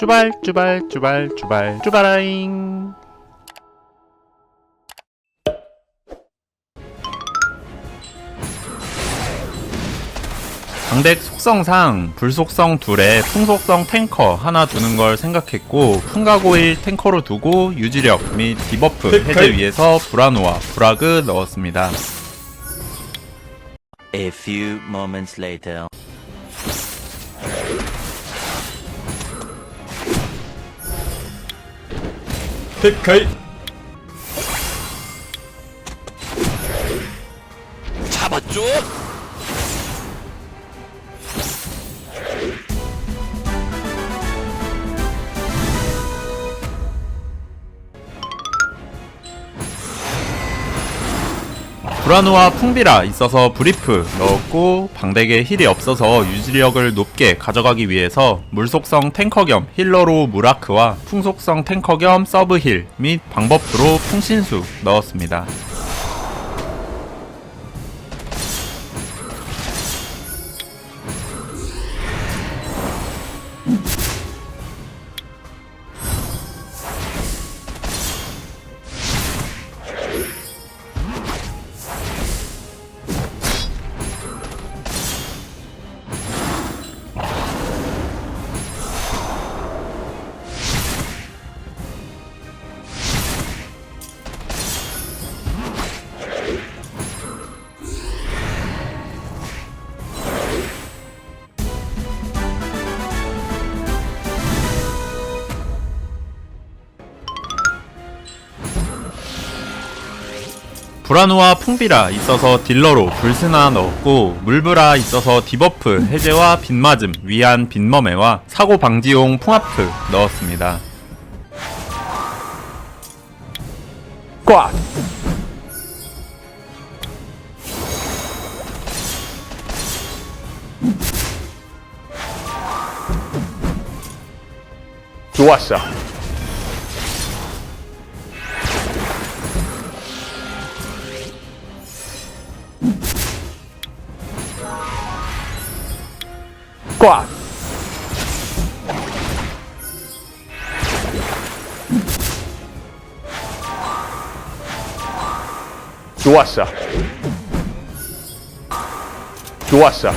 쭈발 쭈발 쭈발 쭈발 쭈바라잉 강덱 속성상 불속성 둘에 풍속성 탱커 하나 두는 걸 생각했고 풍가고일 탱커로 두고 유지력 및 디버프 해제 위해서 브라노와 브라그 넣었습니다. A few moments later. 데카이 잡 브라노와 풍비라 있어서 브리프 넣었고 방덱에 힐이 없어서 유지력을 높게 가져가기 위해서 물속성 탱커 겸 힐러로 무라크와 풍속성 탱커 겸 서브 힐 및 방버프로 풍신수 넣었습니다. 브라누와 풍비라 있어서 딜러로 불스나 넣었고 물브라 있어서 디버프 해제와 빗맞음 위한 빗머매와 사고 방지용 풍하프 넣었습니다. 꽉 좋았어 꽉 좋았어. 좋았어.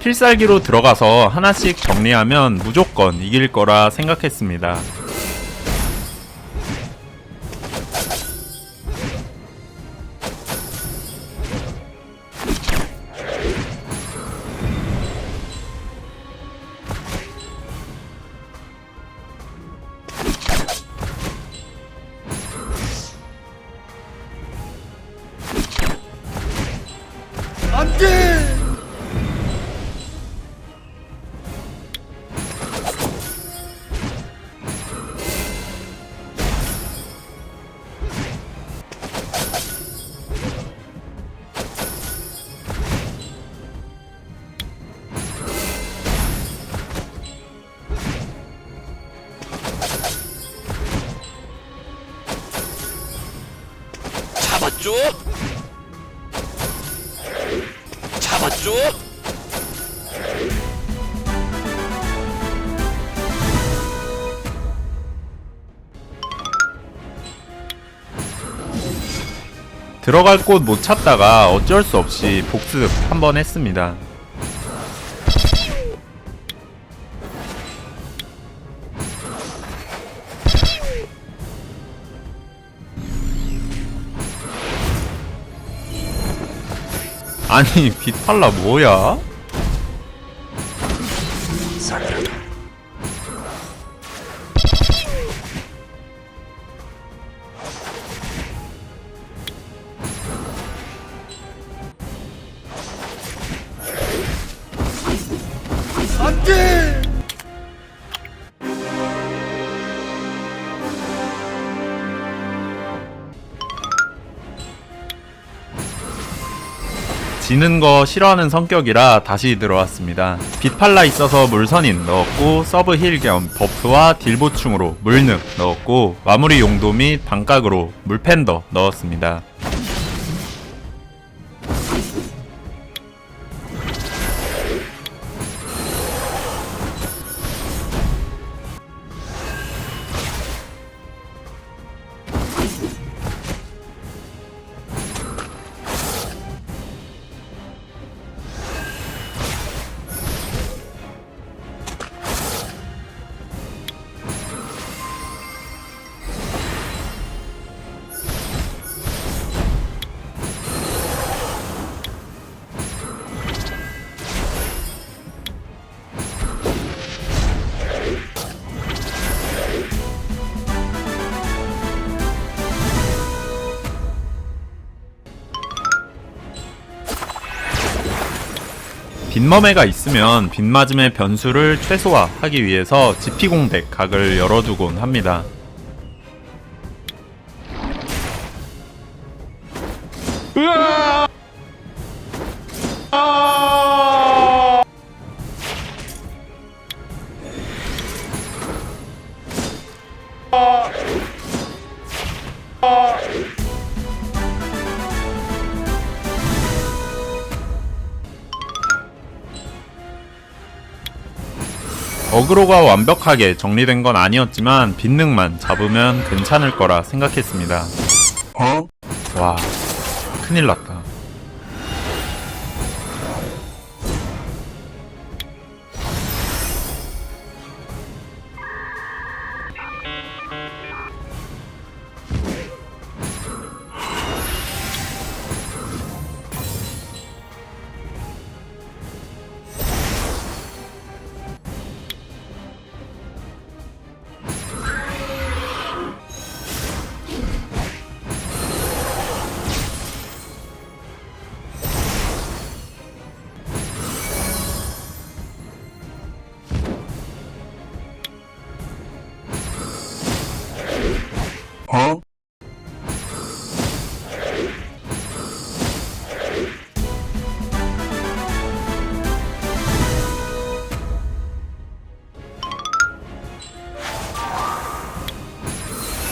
필살기로 들어가서 하나씩 정리하면 무조건 이길 거라 생각했습니다. 잡았죠? 잡았죠? 들어갈 곳 못 찾다가 어쩔 수 없이 복습 한번 했습니다. 아니 비팔라 뭐야? 지는 거 싫어하는 성격이라 다시 들어왔습니다. 빛팔라 있어서 물선인 넣었고 서브 힐 겸 버프와 딜 보충으로 물능 넣었고 마무리 용도 및 반각으로 물팬더 넣었습니다. 빈머매가 있으면 빈맞음의 변수를 최소화하기 위해서 지피공백 각을 열어두곤 합니다. 어그로가 완벽하게 정리된 건 아니었지만 빈능만 잡으면 괜찮을 거라 생각했습니다. 와, 큰일 났다.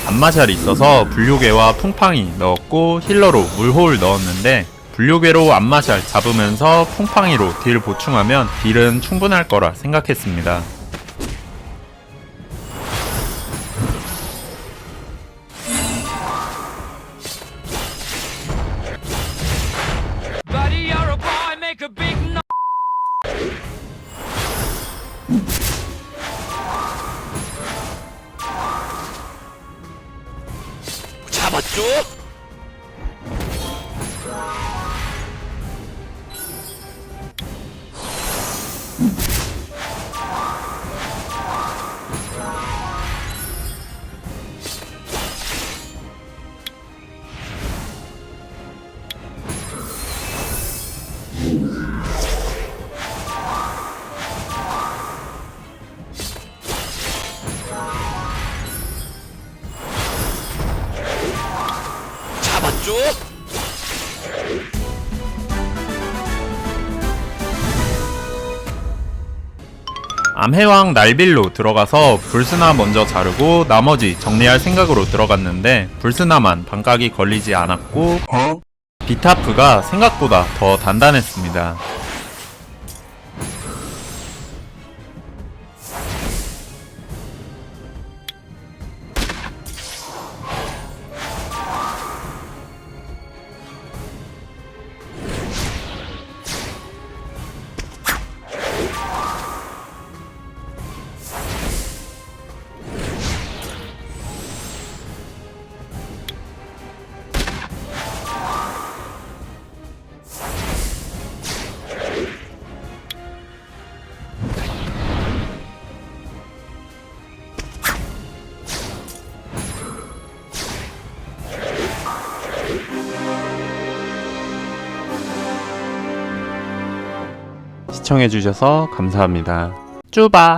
안마샬이 있어서 불료괴와 풍팡이 넣었고 힐러로 물호를 넣었는데 불료괴로 안마샬 잡으면서 풍팡이로 딜 보충하면 딜은 충분할 거라 생각했습니다. 잡았죠? 암해왕 날빌로 들어가서 불스나 먼저 자르고 나머지 정리할 생각으로 들어갔는데 불스나만 반각이 걸리지 않았고 비타프가 생각보다 더 단단했습니다. 시청해주셔서 감사합니다. 쭈바!